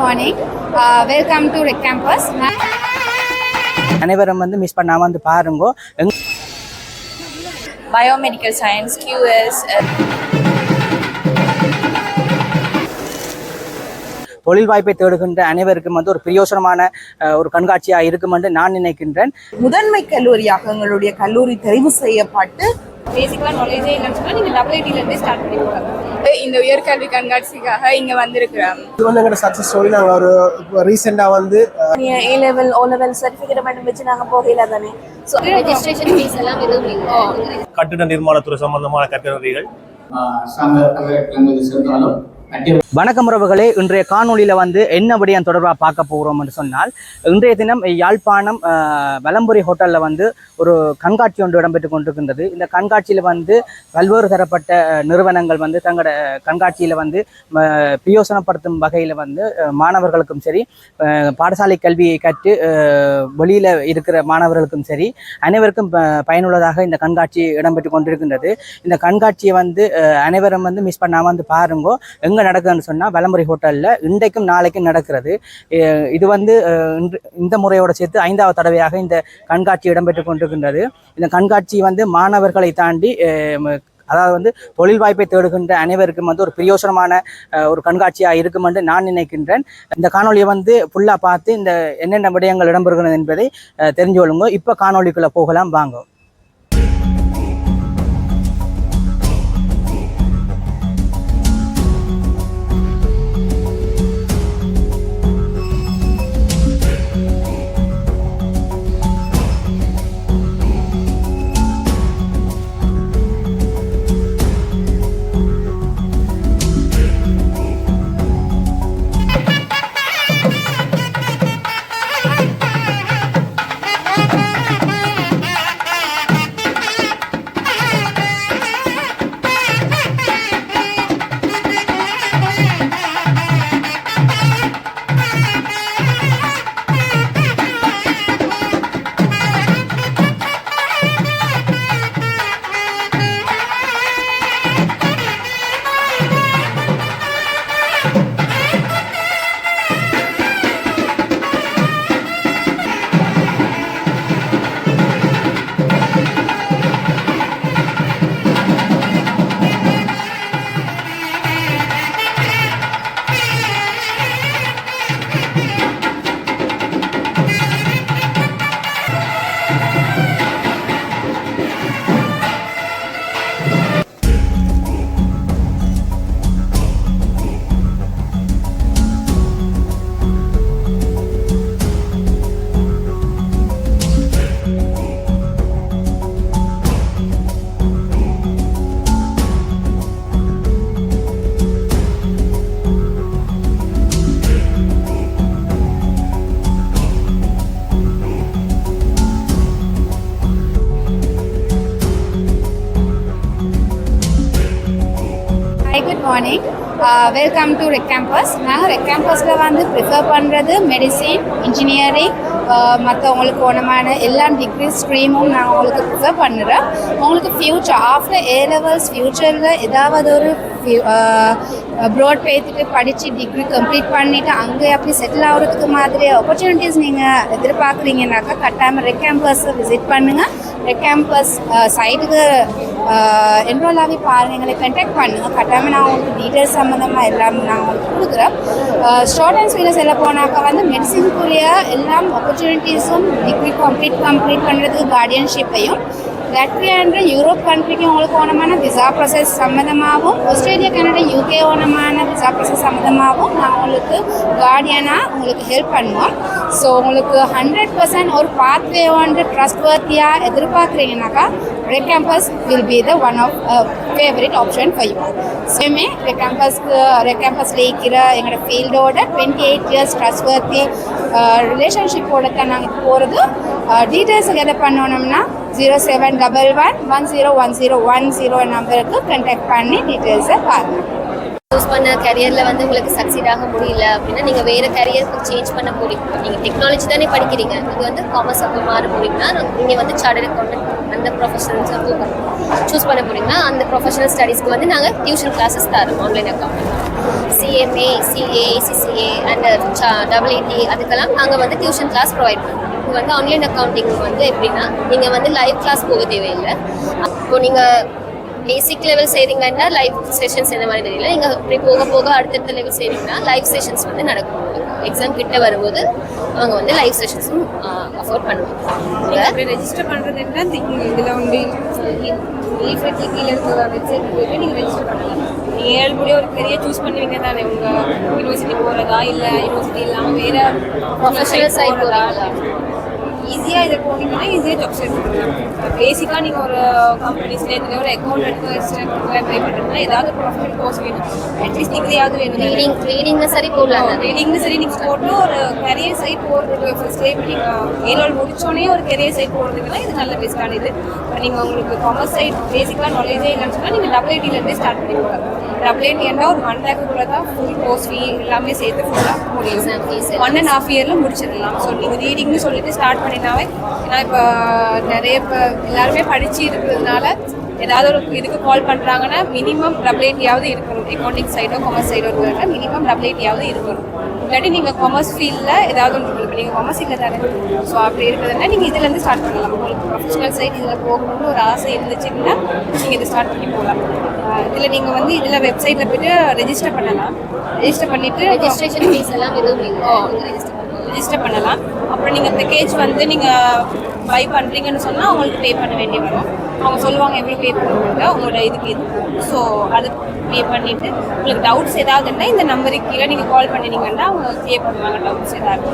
morning. Uh, welcome to Rec Campus. அனைவரும் வந்து miss பண்ணாமல் வந்து பாருங்கோ Science, QS, uh, தொழில் வாய்ப்பை தேடுகின்ற அனைவருக்கும் வந்து ஒரு பிரயோசனமான ஒரு கண்காட்சியாக இருக்கும் என்று நான் நினைக்கின்றேன் முதன்மை கல்லூரியாக எங்களுடைய கல்லூரி தெரிவு செய்யப்பட்டு பேசிக்காக நாலேஜே இல்லைன்னு சொன்னால் நீங்கள் டபுள் ஐடியிலேருந்தே ஸ்டார்ட் பண்ணி போகலாம் இந்த உயர்கல்வி கண்காட்சிக்காக இங்கே வந்திருக்கிறோம். இது வந்து எங்களோட சக்ஸஸ் ஸ்டோரி நாங்கள் ஒரு ரீசெண்டாக வந்து A level O level certificate மட்டும் வச்சு நாங்கள் போகல தானே? ஸோ ரெஜிஸ்ட்ரேஷன் ஃபீஸ் எல்லாம் எதுவும் கட்டிட நிர்மாணத்துறை சம்பந்தமான கட்டுரைகள். சென்றாலும் அட்டிய வணக்கம் உறவுகளே இன்றைய காணொளியில் வந்து என்ன விடயம் தொடர்பாக பார்க்க போகிறோம் என்று சொன்னால் இன்றைய தினம் யாழ்ப்பாணம் வலம்புரி ஹோட்டலில் வந்து ஒரு கண்காட்சி ஒன்று இடம்பெற்று கொண்டிருக்கின்றது. இந்த கண்காட்சியில் வந்து பல்வேறு தரப்பட்ட நிறுவனங்கள் வந்து தங்களோட கண்காட்சியில் வந்து பிரயோசனப்படுத்தும் வகையில் வந்து மாணவர்களுக்கும் சரி பாடசாலை கல்வியை கற்று வெளியில் இருக்கிற மாணவர்களுக்கும் சரி அனைவருக்கும் ப- பயனுள்ளதாக இந்த கண்காட்சி இடம்பெற்று கொண்டிருக்கின்றது. இந்த கண்காட்சியை வந்து அனைவரும் வந்து மிஸ் பண்ணாமல் வந்து பாருங்கோ எங்கே நடக்குதுன்னு சொன்னால் வலமுறை ஹோட்டலில் இன்றைக்கும் நாளைக்கும் நடக்கிறது. இது வந்து இன்று- இந்த முறையோடு சேர்த்து ஐந்தாவது தடவையாக இந்த கண்காட்சி இடம்பெற்று கொண்டிருக்கின்றது. இந்த கண்காட்சி வந்து மாணவர்களை தாண்டி அதாவது வந்து தொழில் வாய்ப்பை தேடுகின்ற அனைவருக்கும் வந்து ஒரு பிரயோசனமான ஒரு கண்காட்சியாக இருக்கும் என்று நான் நினைக்கின்றேன். இந்த காணொளியை வந்து ஃபுல்லாக பார்த்து இந்த என்னென்ன விடயங்கள் இடம்பெறுகிறது என்பதை தெரிஞ்சு கொள்ளுங்க. இப்போ காணொளிக்குள்ளே போகலாம். வாங்க. வெல்கம் டு ரெக் கேம்பஸ் நாங்கள் ரெக் கேம்பஸில் வந்து ப்ரிஃபர் பண்ணுறது மெடிசின் இன்ஜினியரிங் மற்றவங்களுக்கு ஒன்றமான எல்லா டிகிரி ஸ்ட்ரீமும் நாங்கள் உங்களுக்கு ப்ரிஃபர் பண்ணுறோம். உங்களுக்கு ஃப்யூச்சர் ஆஃப்டர் ஏ லெவல்ஸ் ஃப்யூச்சரில் ஏதாவது ஒரு ப்ராட் uh, uh, பேத்துட்டு படித்து டிகிரி கம்ப்ளீட் பண்ணிவிட்டு அங்கே அப்படி செட்டில் ஆகிறதுக்கு மாதிரி ஆப்பர்ச்சுனிட்டிஸ் நீங்கள் எதிர்பார்க்குறீங்கனாக்கா கட்டாயமாக ரெட் கேம்பஸை விசிட் பண்ணுங்கள் ரெட் கேம்பஸ் சைட்டுக்கு uh, என்ரோல் ஆகி பாருங்கள் எங்களை கண்டாக்ட் பண்ணுங்கள் கட்டாயமாக நான் உங்களுக்கு டீட்டெயில்ஸ் சம்மந்தமாக எல்லாம் நான் உங்களுக்கு கொடுக்குறேன். ஸ்டூடெண்ட்ஸ் வீட்டில் செல்ல போனாக்கா வந்து மெடிசின்குரிய எல்லாம் ஆப்பர்ச்சுனிட்டிஸும் டிகிரி கம்ப்ளீட் கம்ப்ளீட் பண்ணுறதுக்கு கார்டியன்ஷிப்பையும் லட்வியான்ற யூரோப் கண்ட்ரிக்கு உங்களுக்கு ஓனமான விசா ப்ரொசஸ் சம்மந்தமாகவும் ஆஸ்திரேலியா கனடா யூகே ஓனமான விசா ப்ரொசஸ் சம்மந்தமாகவும் நான் உங்களுக்கு கார்டியனாக உங்களுக்கு ஹெல்ப் பண்ணுவோம். ஸோ உங்களுக்கு ஹண்ட்ரட் பர்சன்ட் ஒரு பாத்வே வந்து ட்ரஸ்ட் வர்த்தியாக எதிர்பார்க்குறீங்கனாக்கா red campus will be the one of favourite option for you சேமே red கேம்பஸ்க்கு ரெட் கேம்பஸில் இருக்கிற எங்களோட ஃபீல்டோட டுவெண்ட்டி எயிட் இயர்ஸ் ட்ரஸ்ட் வர்த்தி ரிலேஷன்ஷிப்போட தான் நாங்கள் போகிறது டீட்டெயில்ஸ் கெதர் பண்ணணும்னா zero seven double one one zero one zero one zero நம்பருக்கு கண்டாக்ட் பண்ணி டீட்டெயில்ஸை பாருங்கள் சூஸ் பண்ண கரியரில் வந்து உங்களுக்கு சக்சீட் ஆக முடியல அப்படின்னா நீங்கள் வேறு கரியருக்கு சேஞ்ச் பண்ண போறீங்க நீங்கள் டெக்னாலஜி தானே படிக்கிறீங்க. நீங்கள் வந்து காமர்ஸ் அப்போ மாற போறீங்கன்னா நீங்கள் வந்து சார்டர் அக்கௌண்ட் அந்த ப்ரொஃபஷனல்ஸ் சூஸ் பண்ண போறீங்கன்னா அந்த ப்ரொஃபஷனல் ஸ்டடீஸ்க்கு வந்து நாங்கள் டியூஷன் கிளாஸஸ் தரோம் online account CMA CA CCA and double அதுக்கெல்லாம் நாங்கள் வந்து டியூஷன் கிளாஸ் ப்ரொவைட் பண்ணுறோம் இது வந்து ஆன்லைன் அக்கௌண்டிங் வந்து எப்படின்னா நீங்கள் வந்து லைவ் கிளாஸ் போக தேவையில்லை. அப்போ நீங்கள் பேசிக் லெவல் செய்கிறீங்கன்னா லைவ் செஷன்ஸ் இந்த மாதிரி தெரியல. நீங்கள் அப்படி போக போக அடுத்தடுத்த லெவல் செய்கிறீங்கன்னா லைவ் செஷன்ஸ் வந்து நடக்கும். எக்ஸாம் கிட்ட வரும்போது அவங்க வந்து லைவ் செஷன்ஸும் அஃபோர்ட் பண்ணுவாங்க. ரெஜிஸ்டர் பண்ணுறதுன்னா இதில் வந்து லீஃப்லெட் கீழே இருக்கிற வெப்சைட் போயிட்டு நீங்கள் ரெஜிஸ்டர் பண்ணலாம். நீங்கள் ஏழு கூட ஒரு கரியர் சூஸ் பண்ணுவீங்க தானே. உங்கள் யூனிவர்சிட்டி போகிறதா இல்லை யூனிவர்சிட்டி இல்லாமல் வேறு side போறீங்களா? ஈஸியாக இதை போனீங்கன்னா ஈஸியாக ஜாப்ஸ் எடுத்துக்கலாம் பேசிக்காக நீங்கள் ஒரு கம்பெனிஸ்ல இதில் ஒரு அக்கௌண்ட் எடுத்து ட்ரை பண்ணுறதுனா ஏதாவது ப்ரொஃபஷனல் கோர்ஸ் வேணும். அட்லீஸ்ட் டிகிரியாவது வேணும். ரீடிங் ரீடிங்னு சரி போடலாம் ரீடிங்னு சரி நீங்கள் போட்டு ஒரு கரியர் சைட் போகிறதுக்கு ஃபர்ஸ்ட் டைம் நீங்கள் ஏழு முடிச்சோடனே ஒரு கரியர் சைட் போகிறதுக்குலாம் இது நல்ல பெஸ்ட்டான இது. இப்போ நீங்கள் உங்களுக்கு காமர்ஸ் சைட் பேசிக்காக நாலேஜே இல்லைன்னு சொன்னால் நீங்கள் டபுள் ஐடிலேருந்தே ஸ்டார்ட் பண்ணிக்கலாம் டபுள் ஐடி ஏன்னா ஒரு ஒன் லேக்குள்ளே தான் ஃபுல் கோர்ஸ் ஃபீ எல்லாமே சேர்த்து ஃபுல்லாக முடியும். ஒன் அண்ட் ஹாஃப் இயரில் முடிச்சிடலாம். ஸோ நீங்கள் ரீடிங்னு சொல்லிட்டு ஸ்டார்ட் பண்ணினாவே ஏன்னா இப்போ நிறைய இப்போ எல்லாருமே படித்து இருக்கிறதுனால ஏதாவது ஒரு இதுக்கு கால் பண்ணுறாங்கன்னா மினிமம் டபுள் எயிட்டியாவது இருக்கணும். அக்கௌண்டிங் சைடோ காமர்ஸ் சைடோ இருக்கிற மினிமம் டபுள் எயிட்டியாவது இருக்கணும். இல்லாட்டி நீங்கள் காமர்ஸ் ஃபீல்டில் ஏதாவது ஒன்று உங்களுக்கு நீங்கள் காமர்ஸ் இல்லை தானே. ஸோ அப்படி இருக்கிறதுனா நீங்கள் இதுலேருந்து ஸ்டார்ட் பண்ணலாம். உங்களுக்கு ப்ரொஃபஷனல் சைட் இதில் போகணும்னு ஒரு ஆசை இருந்துச்சுன்னா நீங்கள் இதை ஸ்டார்ட் பண்ணி போகலாம். இதில் நீங்கள் வந்து இதில் வெப்சைட்டில் போய்ட்டு ரெஜிஸ்டர் பண்ணலாம். ரெஜிஸ்டர் பண்ணிவிட்டு ரெஜிஸ்ட்ரேஷன் ஃபீஸ் எல்லாம் எதுவும் ரெஜிஸ்டர் ரிஜிஸ்டர் பண்ணலாம். அப்புறம் நீங்கள் பேக்கேஜ் வந்து நீங்கள் பை பண்ணுறீங்கன்னு சொன்னால் அவங்களுக்கு பே பண்ண வேண்டிய வரும். அவங்க சொல்லுவாங்க எவ்வளோ பே பண்ணுவாங்க? உங்களோட இதுக்கு இது. ஸோ அது பே பண்ணிவிட்டு உங்களுக்கு டவுட்ஸ் ஏதாவதுன்னா இந்த நம்பருக்கு கீழே நீங்கள் கால் பண்ணினீங்கன்னா அவங்க கிளியர் பண்ணுவாங்க. டவுட்ஸ் ஏதாவது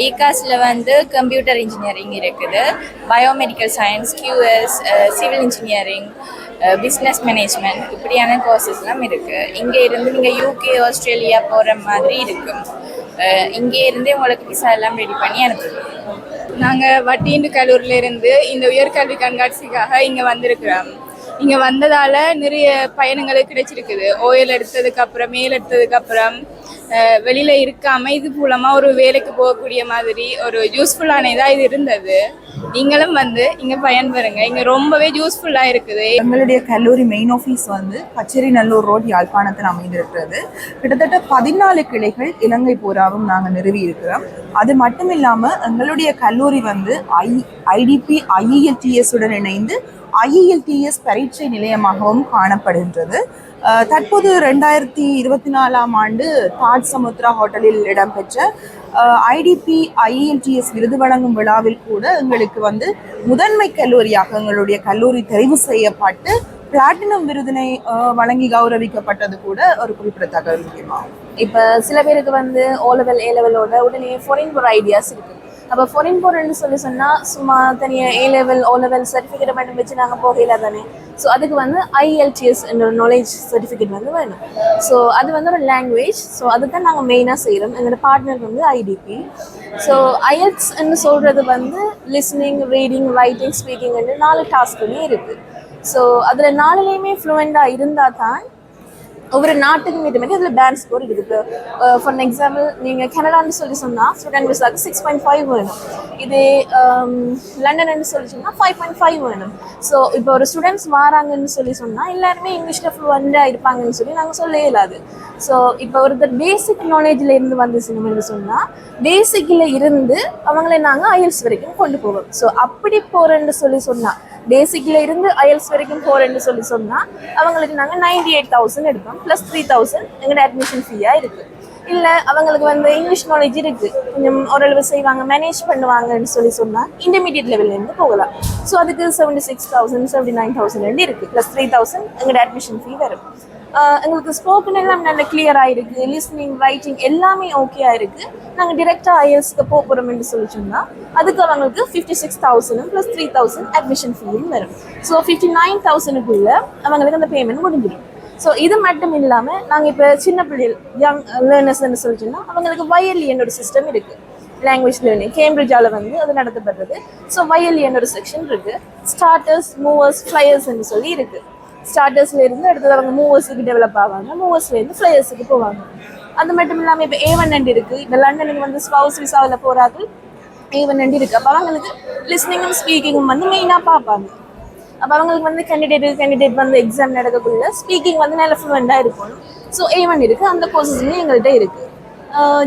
பிகாஸில் வந்து கம்ப்யூட்டர் இன்ஜினியரிங் இருக்குது. Biomedical science QS civil engineering business management இப்படியான கோர்சஸ்லாம் இருக்குது இங்கே இருந்து நீங்கள் யூகே ஆஸ்திரேலியா போகிற மாதிரி இருக்கும். இங்கே இருந்தே உங்களுக்கு விசா எல்லாம் ரெடி பண்ணி அனுப்புவோம் நாங்கள் வட்டியின் கல்லூரியிலிருந்து இந்த உயர்கல்வி கண்காட்சிக்காக இங்கே வந்திருக்கிறோம். இங்கே வந்ததால் நிறைய பயணங்கள் கிடைச்சிருக்குது. ஓயில் எடுத்ததுக்கு அப்புறம் மேல் எடுத்ததுக்கு அப்புறம் அஹ் வெளியில இருக்காம இது மூலமா ஒரு வேலைக்கு போகக்கூடிய மாதிரி ஒரு யூஸ்ஃபுல்லான இதா இது இருந்தது. நீங்களும் வந்து இங்க பயன்பெறுங்க இங்க ரொம்பவே யூஸ்ஃபுல்லா இருக்குது. எங்களுடைய கல்லூரி மெயின் ஆஃபீஸ் வந்து பச்சேரி நல்லூர் ரோட் யாழ்ப்பாணத்தில் அமைந்திருக்கிறது. கிட்டத்தட்ட பதினாலு கிளைகள் இலங்கை பூராவும் நாங்கள் நிறுவி இருக்கிறோம். அது மட்டும் இல்லாமல் எங்களுடைய கல்லூரி வந்து ஐ ஐடிபி ஐஇஎல்டிஎஸ் உடன் இணைந்து ஐஇஎல்டிஎஸ் பரீட்சை நிலையமாகவும் காணப்படுகின்றது. தற்போது ரெண்டாயிரத்தி இருபத்தி நாலாம் ஆண்டு தாஜ் சமுத்ரா ஹோட்டலில் இடம்பெற்ற ஐடிபி ஐஇஎல்டிஎஸ் விருது வழங்கும் விழாவில் கூட எங்களுக்கு வந்து முதன்மை கல்லூரியாக எங்களுடைய கல்லூரி தெரிவு செய்யப்பட்டு பிளாட்டினம் விருதினை வழங்கி கௌரவிக்கப்பட்டது கூட ஒரு குறிப்பிடத்தக்க விஷயமாகும். இப்போ சில பேருக்கு வந்து ஓ லெவல் ஏ லெவலோட உடனே ஃபாரின் ஒரு ஐடியாஸ் இருக்கு. அப்போ ஃபொரின் போகிறேன்னு சொல்லி சொன்னால் சும்மா தனியாக A level O level certificate மட்டும் வச்சு நாங்கள் போகல தானே. ஸோ அதுக்கு வந்து ஐஎல்டிஎஸ் நாலேஜ் சர்டிஃபிகேட் வந்து வேணும். ஸோ அது வந்து ஒரு லாங்குவேஜ் ஸோ அதுதான் நாங்கள் மெயினாக செய்கிறோம் எங்களோட பார்ட்னர் வந்து ஐடிபி ஸோ ஐஎல்ட்ஸ்ன்னு சொல்கிறது வந்து லிஸ்னிங் ரீடிங் ரைட்டிங் ஸ்பீக்கிங் நாலு டாஸ்க்குமே இருக்குது ஸோ அதில் நாலுலேயுமே ஃப்ளூவெண்ட்டாக இருந்தால் தான் ஒவ்வொரு நாட்டுக்கும் ஏற்ற மாதிரி அதில் பேண்ட் ஸ்கோர் இருக்குது. ஃபார் எக்ஸாம்பிள் நீங்கள் கனடான்னு சொல்லி சொன்னால் ஸ்டூடெண்ட் விசாக்கு சிக்ஸ் பாயிண்ட் ஃபைவ் வேணும். இதே லண்டன்னு சொல்லி சொன்னால் ஃபைவ் பாயிண்ட் ஃபைவ் வேணும். ஸோ இப்போ ஒரு ஸ்டூடெண்ட்ஸ் வராங்கன்னு சொல்லி சொன்னால் எல்லாருமே இங்கிலீஷில் ஃப்ளூவெண்ட்டாக இருப்பாங்கன்னு சொல்லி நாங்கள் சொல்ல இயலாது ஸோ இப்போ ஒருத்தர் பேசிக் நாலேஜில் இருந்து வந்து சினிமான்னு சொன்னால் பேசிக்கில் இருந்து அவங்கள நாங்கள் ஐஎல்ஸ் வரைக்கும் கொண்டு போவோம். ஸோ அப்படி போகிறேன்னு சொல்லி சொன்னால் பேசிக்கில் இருந்து ஐஎல்ஸ் வரைக்கும் போகிறேன்னு சொல்லி சொன்னால் அவங்களுக்கு நாங்கள் நைன்டி எயிட் தௌசண்ட் எடுப்போம் ப்ளஸ் த்ரீ தௌசண்ட் எங்களோட அட்மிஷன் ஃபீயாக இருக்குது இல்லை அவங்களுக்கு வந்து இங்கிலீஷ் நாலேஜ் இருக்குது கொஞ்சம் ஓரளவு செய்வாங்க மேனேஜ் பண்ணுவாங்கன்னு சொல்லி சொன்னால் இன்டர்மீடியட் லெவல்லேருந்து போகலாம். ஸோ அதுக்கு seventy six thousand seventy nine thousand இருக்குது ப்ளஸ் த்ரீ தௌசண்ட் எங்களோட அட்மிஷன் ஃபீ வரும். எங்களுக்கு ஸ்போக்கன் எல்லாம் நல்ல கிளியராக இருக்குது லிஸ்னிங் ரைட்டிங் எல்லாமே ஓகேயாக இருக்குது நாங்கள் டிரெக்டாக ஐஎஸ்க்கு போக போகிறோம்னு சொல்லி சொன்னால் அதுக்கு அவங்களுக்கு fifty six thousand plus three thousand admission ஃபீயும் வரும். ஸோ ஃபிஃப்டி நைன் தௌசண்ட்குள்ள அவங்களுக்கு அந்த பேமெண்ட் முடிஞ்சிடும். ஸோ இது மட்டும் இல்லாமல் நாங்கள் இப்போ சின்ன பிள்ளைகள் யங் லேர்னர்ஸ்ன்னு சொல்லி சொன்னால் அவங்களுக்கு வயலி என்னோட சிஸ்டம் இருக்குது லாங்குவேஜ் லேர்னிங் கேம்பிரிட்ஜால் வந்து அது நடத்தப்படுறது. ஸோ வயலி ஒரு செக்ஷன் இருக்குது ஸ்டார்டர்ஸ் மூவர்ஸ் ஃப்ளையர்ஸ்ன்னு சொல்லி இருக்குது ஸ்டார்டர்ஸ்ல இருந்து அடுத்தது அவங்க மூவர்ஸுக்கு டெவலப் ஆவாங்க மூவர்ஸ்ல இருந்து ஃப்ளையர்ஸுக்கு போவாங்க. அது மட்டும் இல்லாமல் இப்போ ஏவன் நண்டி இருக்கு. இப்போ லண்டனுக்கு வந்து ஸ்பவுஸ் விசாவில் போறாங்க. ஏவன் நண்டி இருக்கு. அப்போ அவங்களுக்கு லிஸ்னிங்கும் ஸ்பீக்கிங்கும் வந்து மெயினாக பார்ப்பாங்க. அப்போ அவங்களுக்கு வந்து கேண்டிடேட் கேண்டிடேட் வந்து எக்ஸாம் நடக்கக்குள்ள ஸ்பீக்கிங் வந்து நல்ல ஃப்ளூவெண்டாக இருக்கணும் ஸோ ஏ ஒன் இருக்குது அந்த கோர்சஸுமே எங்கள்கிட்ட இருக்குது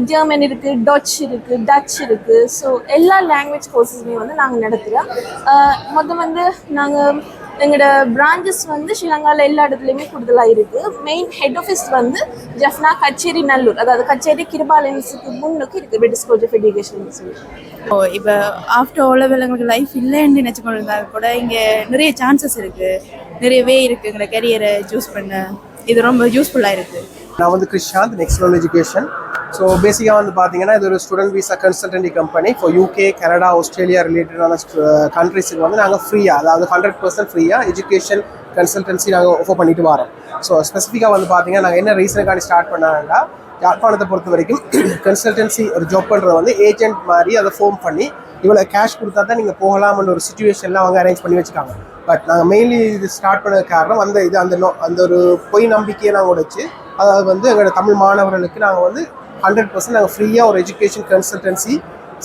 ஜெர்மன் இருக்குது டச் இருக்குது டச் இருக்குது ஸோ எல்லா லாங்குவேஜ் கோர்சஸுமே வந்து நாங்கள் நடத்துகிறோம் மொத்தம் வந்து நாங்கள் எங்களோட பிரான்ச்சஸ் வந்து ஸ்ரீலங்காவில் எல்லா இடத்துலையுமே கூடுதலாக இருக்குது மெயின் ஹெட் ஆஃபீஸ் வந்து ஜஃப்னா கச்சேரி நல்லூர். அதாவது கச்சேரி கிருபாலன்ஸுக்கு முன்னுக்கு இருக்குது பிரிட்டிஷ் காலேஜ் ஆஃப் எஜுகேஷன் சொல்லி ஓ இப்போ ஆஃப்டர் ஓ லெவல் எங்களுக்கு லைஃப் இல்லைன்னு நினச்சி கொண்டு இருந்தாங்க கூட இங்கே நிறைய சான்சஸ் இருக்குது நிறைய வே இருக்குது எங்களை கரியரை சூஸ் பண்ண. இது ரொம்ப யூஸ்ஃபுல்லாக இருக்குது நான் வந்து Krishanth next level education so பேசிக்காக வந்து பார்த்தீங்கன்னா இது ஒரு ஸ்டூடெண்ட் விசா கன்சல்டன்டி கம்பெனி இப்போ யூகே கனடா ஆஸ்திரேலியா ரிலேட்டடான கண்ட்ரிஸுக்கு வந்து நாங்கள் ஃப்ரீயாக அதாவது ஹண்ட்ரட் பர்சன்ட் ஃப்ரீயாக எஜுகேஷன் கன்சல்டன்சி நாங்கள் ஆஃபர் பண்ணிட்டு வரோம். ஸோ ஸ்பெசிஃபிக்காக வந்து பார்த்தீங்கன்னா நாங்கள் என்ன ரீசனுக்காண்டி ஸ்டார்ட் பண்ணாங்கன்னா யாழ்ப்பாணத்தை பொறுத்த வரைக்கும் கன்சல்டன்சி ஒரு ஜாப் பண்ணுறது வந்து ஏஜென்ட் மாதிரி அதை ஃபோம் பண்ணி இவ்வளோ கேஷ் கொடுத்தா தான் நீங்கள் போகலாம்னு ஒரு சுச்சுவேஷன்லாம் அவங்க அரேஞ்ச் பண்ணி வச்சுக்காங்க பட் நாங்கள் மெயின்லி இது ஸ்டார்ட் பண்ண காரணம் அந்த இது அந்த நோ அந்த ஒரு பொய் நம்பிக்கையை நாங்கள் உடைச்சு அதாவது வந்து எங்களோட தமிழ் மாணவர்களுக்கு நாங்கள் வந்து ஹண்ட்ரட் பர்சன்ட் நாங்கள் ஃப்ரீயாக ஒரு எஜுகேஷன் கன்சல்டன்சி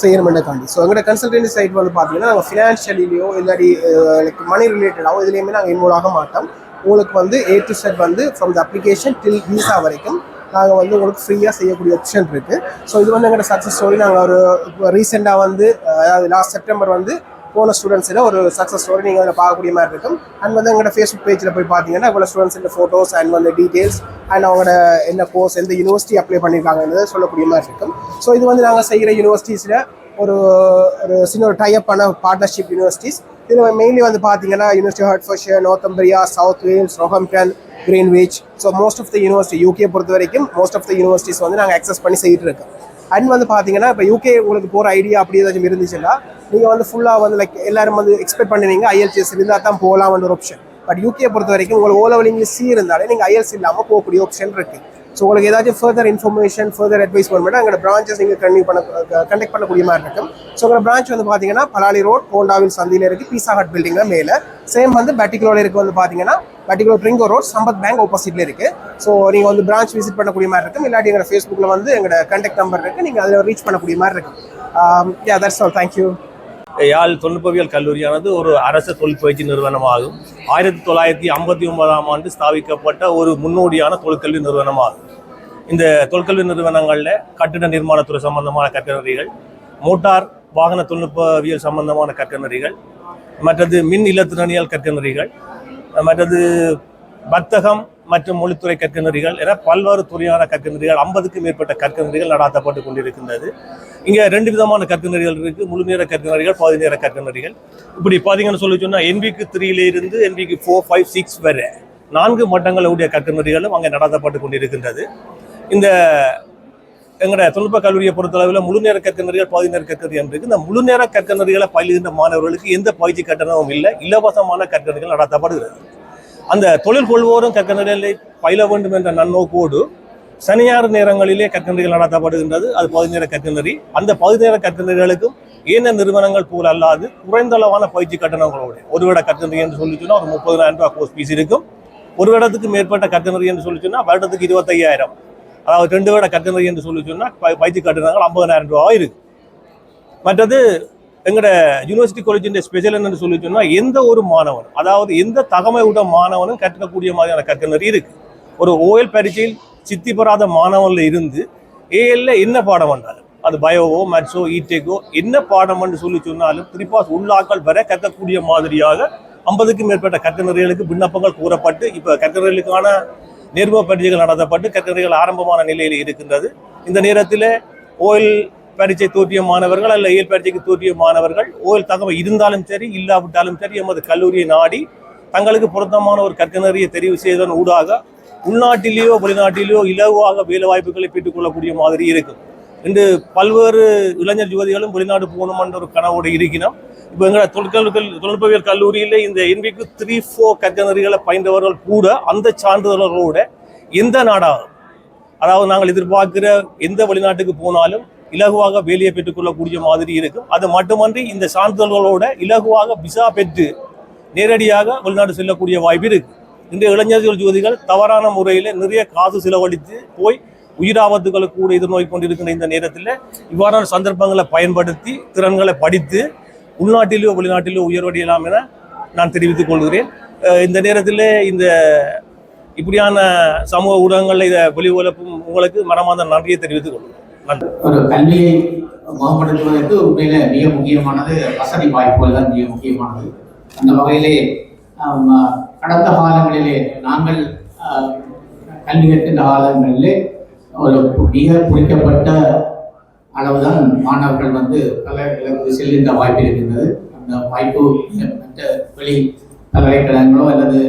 செய்யணுமெண்டக்காண்டி ஸோ எங்களோட கன்சல்டன்சி சைட் வந்து பார்த்தீங்கன்னா நாங்கள் ஃபினான்ஷியலிலேயோ இல்லாட்டி லைக் மணி ரிலேட்டடாகவோ இதுலேயுமே நாங்கள் இன்வால்வ் ஆக மாட்டோம். உங்களுக்கு வந்து ஏ டு செட் வந்து from the application till visa வரைக்கும் நாங்கள் வந்து உங்களுக்கு ஃப்ரீயாக செய்யக்கூடிய ஆப்ஷன் இருக்குது ஸோ இது வந்து எங்களோட சக்ஸஸ் ஸ்டோரி நாங்கள் ஒரு இப்போ ரீசெண்டாக வந்து அதாவது லாஸ்ட் செப்டம்பர் வந்து போன ஸ்டூடெண்ட்ஸில் ஒரு சக்ஸஸ் ஸ்டோரி நீங்கள் அதில் பார்க்கக்கூடிய மாதிரி இருக்கும். அண்ட் வந்து எங்களோட ஃபேஸ்புக் பேஜில் போய் பார்த்தீங்கன்னா இவ்வளோ ஸ்டூடெண்ட்ஸ் ஃபோட்டோஸ் அண்ட் வந்து டீட்டெயில்ஸ் அண்ட் அவங்களோட என்ன கோர்ஸ் எந்த யூனிவர்சிட்டி அப்ளை பண்ணியிருக்காங்கன்றது சொல்லக்கூடிய மாதிரி இருக்கும். ஸோ இது வந்து நாங்கள் செய்கிற யூனிவர்சிட்டிஸில் ஒரு ஒரு சின்ன ஒரு டைப் ஆன பார்ட்னர்ஷிப் யூனிவர்சிட்டிஸ் இதில் மெயின்லி வந்து பார்த்தீங்கன்னா university Hertfordshire Northumbria South Wales Roehampton Greenwich so most of the university UK பொறுத்த வரைக்கும் மோஸ்ட் ஆஃப் த யூனிவர்சிட்டிஸ் வந்து நாங்கள் அக்சஸ் பண்ணி செய்யிட்டு இருக்கோம். அண்ட் வந்து பார்த்தீங்கன்னா இப்போ யூகே உங்களுக்கு போகிற ஐடியா அப்படி ஏதாச்சும் இருந்துச்சுன்னா நீங்கள் வந்து ஃபுல்லாக வந்து லைக் எல்லாரும் வந்து எக்ஸ்பெக்ட் பண்ணுவீங்க ஐஎல்டிஎஸ் இருந்தால் தான் போகலாம்னு ஒரு ஆப்ஷன் பட் யூகே பொறுத்த வரைக்கும் உங்களுக்கு ஓ லெவல் இங்கிலீஷ் சி இருந்தாலே நீங்கள் ஐஎல்ஸ் இல்லாமல் போகக்கூடிய ஆப்ஷன் இருக்குது ஸோ உங்களுக்கு ஏதாச்சும் ஃபர்தர் இன்ஃபர்மேஷன் ஃபர்தர் அட்வைஸ் பண்ணணும்னா எங்களோட பிரான்ச்சஸ் நீங்கள் கண்டினியூ பண்ண கண்டக்ட் பண்ணக்கூடிய மாதிரி இருக்கும். ஸோ உங்களோட பிரான்ச் வந்து பார்த்தீங்கன்னா பலாலி ரோட் கோண்டாவில் சந்தியில் இருக்குது பீசா ஹட் பில்டிங்கில் மேலே. சேம் வந்து பேட்டிகுலோட இருக்கு வந்து பார்த்தீங்கன்னா particular Trinco road Sampath bank ஆப்போசிட்ல இருக்குது ஸோ நீங்கள் வந்து பிரான்ச் விசிட் பண்ணக்கூடிய மாதிரி இருக்கும். இல்லாட்டி எங்களோட ஃபேஸ்புக்கில் வந்து எங்களோட கண்டக்ட் நம்பர் இருக்குது நீங்கள் அதில் ரீச் பண்ணக்கூடிய மாதிரி இருக்கும். Yeah that's all thank you Yarl தொழில்நுட்பவியல் கல்லூரியானது ஒரு அரசு தொழிற்பயிற்சி நிறுவனமாகும். ஆயிரத்தி தொள்ளாயிரத்தி ஐம்பத்தி ஒன்பதாம் ஆண்டு ஸ்தாபிக்கப்பட்ட ஒரு முன்னோடியான தொழிற்கல்வி நிறுவனமாகும். இந்த தொழிற்கல்வி நிறுவனங்களில் கட்டிட நிர்மாணத்துறை சம்பந்தமான கற்கனறிகள் மோட்டார் வாகன தொழில்நுட்பவியல் சம்பந்தமான கற்கனறிகள் மற்றது மின் இலத்திரனியல் கற்கனறிகள் மற்றது வர்த்தகம் மற்றும் மொழித்துறை கற்கனறிகள் என பல்வேறு துறையான கற்கனறிகள் ஐம்பதுக்கும் மேற்பட்ட கற்கனறிகள் நடாத்தப்பட்டு கொண்டிருக்கின்றது. இங்கே ரெண்டு விதமான கற்கனறிகள் இருக்குது முழு நேர கற்கனறிகள் பகுதி நேர கற்கனறிகள் இப்படி பார்த்தீங்கன்னு சொல்லி சொன்னால் என்பிக்கு த்ரீல இருந்து என்பிக்கு ஃபோர் ஃபைவ் சிக்ஸ் வரை நான்கு மட்டங்களுடைய கற்கனறிகளும் அங்கே நடாத்தப்பட்டு கொண்டிருக்கின்றது. இந்த எங்களோட தொழில்நுட்ப கல்லூரியை பொறுத்தளவில் முழு நேர கற்கனறிகள் பகுதி நேர கற்கனறி இருக்குது இந்த முழு நேர கற்கனறிகளை பயிலுகின்ற மாணவர்களுக்கு எந்த பயிற்சி கட்டணமும் இல்லை. இலவசமான கற்கனறிகள் நடத்தப்படுகிறது. அந்த தொழில் கொள்வோரும் கற்கனறிகளை பயில வேண்டும் என்ற நன்னோக்கோடு சனியார் நேரங்களிலே கற்கனறிகள் நடத்தப்படுகின்றது. அது பகுதி நேர கற்கனறி அந்த பகுதி நேர கற்கனறிகளுக்கும் ஏன நிறுவனங்கள் போல் அல்லாது குறைந்தளவான பயிற்சி கட்டணங்களோடு. ஒரு விட கற்கனறி என்று சொல்லி சொன்னால் ஒரு முப்பதாயிரம் ரூபாய் கோர்ஸ் ஃபீஸ் இருக்கும். ஒரு விடத்துக்கு மேற்பட்ட கற்கனறி என்று சொல்லி சொன்னால் வருடத்துக்கு இருபத்தையாயிரம். அதாவது ரெண்டு விட கட்டணம் என்று சொல்லி சொன்னால் ப- பயிற்சி கட்டணங்கள் ஐம்பதாயிரம் ரூபாய் இருக்கு மற்றது எங்களோட யூனிவர்சிட்டி காலேஜின் ஸ்பெஷல் என்னன்னு சொல்லி சொன்னால் எந்த ஒரு மாணவன் அதாவது எந்த தகமை விட மாணவனும் கற்கக்கூடிய மாதிரியான கர்த்தனை இருக்குது ஒரு ஓஎல் பரீட்சையில் சித்தி பெறாத மாணவனில் இருந்து ஏஎல்ல என்ன பாடம் வந்தாலும் அது பயோவோ மேத்ஸோ இடெக்கோ என்ன பாடம்னு சொல்லி சொன்னாலும் குறிப்பாக உள்ளாக்கள் வர கற்கக்கூடிய மாதிரியாக ஐம்பதுக்கும் மேற்பட்ட கற்கனறிகளுக்கு விண்ணப்பங்கள் கூறப்பட்டு இப்போ கற்கனறிகளுக்கான நேர்முக பரீட்சைகள் நடத்தப்பட்டு கற்கனறிகள் ஆரம்பமான நிலையில் இருக்கின்றது. இந்த நேரத்தில் ஓயில் பரீட்சை தோற்றிய மாணவர்கள் அல்ல இயல் பரீட்சைக்கு தோற்றிய மாணவர்கள் ஓயில் தகவல் இருந்தாலும் சரி இல்லாவிட்டாலும் சரி எமது கல்லூரியை நாடி தங்களுக்கு பொருத்தமான ஒரு கற்கனறியை தெரிவு செய்ததன் ஊடாக உள்நாட்டிலேயோ வெளிநாட்டிலேயோ இலவாக வேலை வாய்ப்புகளை பெற்றுக்கொள்ளக்கூடிய மாதிரி இருக்கும். இன்று பல்வேறு இளைஞர் யுவதிகளும் வெளிநாடு போகணும் என்ற ஒரு கனவோடு இருக்கிறோம். இப்போ எங்களை தொழிற்கல்கள் தொழில்நுட்பவியல் கல்லூரியில் இந்த என்பிக்கு த்ரீ ஃபோர் கற்கனறிகளை பயின்றவர்கள் கூட அந்த சான்றிதழ்களோட எந்த நாடாகும் அதாவது நாங்கள் எதிர்பார்க்கிற எந்த வெளிநாட்டுக்கு போனாலும் இலகுவாக வேலையை பெற்றுக்கொள்ளக்கூடிய மாதிரி இருக்கும். அது மட்டுமன்றி இந்த சான்றிதழ்களோட இலகுவாக விசா பெற்று நேரடியாக வெளிநாடு செல்லக்கூடிய வாய்ப்பு இருக்கு. இன்றைய இளைஞர்கள் ஜோதிகள் தவறான முறையில் நிறைய காசு செலவழித்து போய் உயிராபத்துகளை கூட எதிர்நோய் கொண்டிருக்கின்ற இந்த நேரத்தில் இவ்வாறான சந்தர்ப்பங்களை பயன்படுத்தி திறன்களை படித்து உள்நாட்டிலோ வெளிநாட்டிலோ உயர்வடையலாம் என நான் தெரிவித்துக் கொள்கிறேன். இந்த நேரத்தில் இந்த இப்படியான சமூக ஊடகங்களில் இதை வெளி உங்களுக்கு மனமார்ந்த நன்றியை தெரிவித்துக் கொள்கிறேன். ஒரு கல்வியை மேம்படுத்துவதற்கு உண்மையில மிக முக்கியமானது வசதி வாய்ப்புகள் தான் மிக முக்கியமானது. அந்த வகையிலே கடந்த காலங்களிலே நாங்கள் கல்வி கற்கின்ற காலங்களிலே ஒரு மிக குறிக்கப்பட்ட அளவுதான் மாணவர்கள் வந்து பல்கலைக்கழகத்துக்கு செல்கின்ற வாய்ப்பு இருக்கின்றது. அந்த வாய்ப்பு மற்ற வெளி பல்கலைக்கழகங்களோ அல்லது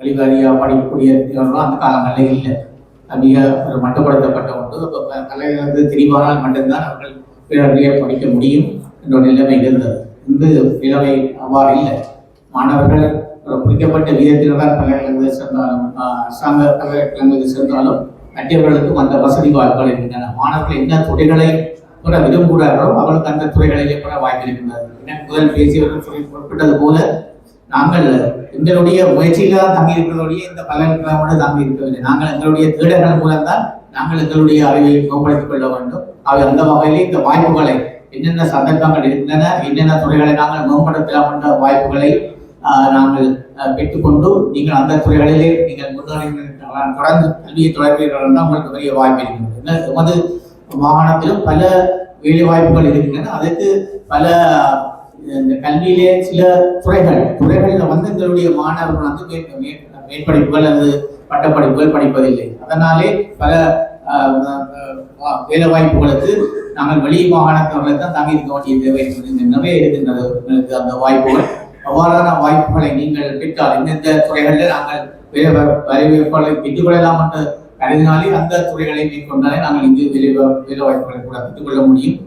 வெளிவாரியாக படிக்கக்கூடிய அந்த காலங்களில் இல்லை. மிக ஒரு மட்டுப்படுத்தப்பட்ட ஒன்று அப்போ பல்கலைக்கழகத்துக்கு தெரிவானால் மட்டும்தான் அவர்கள் பிறரையே படிக்க முடியும் என்ற நிலைமை இருந்தது. இந்த நிலைமை அவ்வாறு இல்லை. மாணவர்கள் ஒரு குறிக்கப்பட்ட விதத்தில் தான் பல்கலைக்கழகத்தில் சென்றாலும் அரசாங்க பல்கலைக்கழகத்தில் சென்றாலும் மற்றவர்களுக்கும் அந்த வசதி வாய்ப்புகள் இருக்கின்றன. மாணவர்கள் என்ன துறைகளை பெற விரும்புகிறார்களோ அவர்களுக்கு அந்த துறைகளிலே பெற வாய்ப்பு இருக்கின்றது. என்ன முதல் பேசியவர்கள் சொல்லி குறிப்பிட்டது போல நாங்கள் எங்களுடைய முயற்சியில் தான் தங்கி இந்த பல்கலைக்கழகம் தங்கி இருக்கவில்லை நாங்கள் எங்களுடைய தேடல்கள் மூலம்தான் நாங்கள் எங்களுடைய அறிவை மேம்படுத்திக் கொள்ள வேண்டும். அவை அந்த வகையில் இந்த வாய்ப்புகளை என்னென்ன சந்தர்ப்பங்கள் இருக்கின்றன என்னென்ன துறைகளை நாங்கள் மேம்படுத்தலாம் என்ற வாய்ப்புகளை நாங்கள் பெற்றுக்கொண்டு நீங்கள் அந்த துறைகளிலே நீங்கள் முன்னேறி தொடர்ந்து கல்வியை தொடர்பீர்கள் என்றால் உங்களுக்கு பெரிய வாய்ப்பு இருக்கின்றது. எமது மாகாணத்திலும் பல வேலை வாய்ப்புகள் இருக்கின்றன. அதற்கு பல இந்த கல்வியிலே சில துறைகள் துறைகளில் வந்து எங்களுடைய மாணவர்கள் வந்து மேற்படிப்புகள் அல்லது பட்டப்படிப்புகள் படிப்பதில்லை. அதனாலே பல வேலை வாய்ப்புகளுக்கு நாங்கள் வெளி மாகாணத்தவர்களை தான் தாங்கி இருக்க வேண்டிய தேவை என்பது நிறைய இருக்கின்றது. உங்களுக்கு அந்த வாய்ப்புகள் அவ்வாறான வாய்ப்புகளை நீங்கள் பெற்றால் எந்தெந்த துறைகளில் நாங்கள் வேலை வா- வேலைவாய்ப்புகளை பெற்றுக்கொள்ளலாம் என்று கருதினாலே அந்த துறைகளை மேற்கொண்டாலே நாங்கள் இங்கு வேலை வேலை வாய்ப்புகளை கூட பெற்றுக்கொள்ள முடியும்.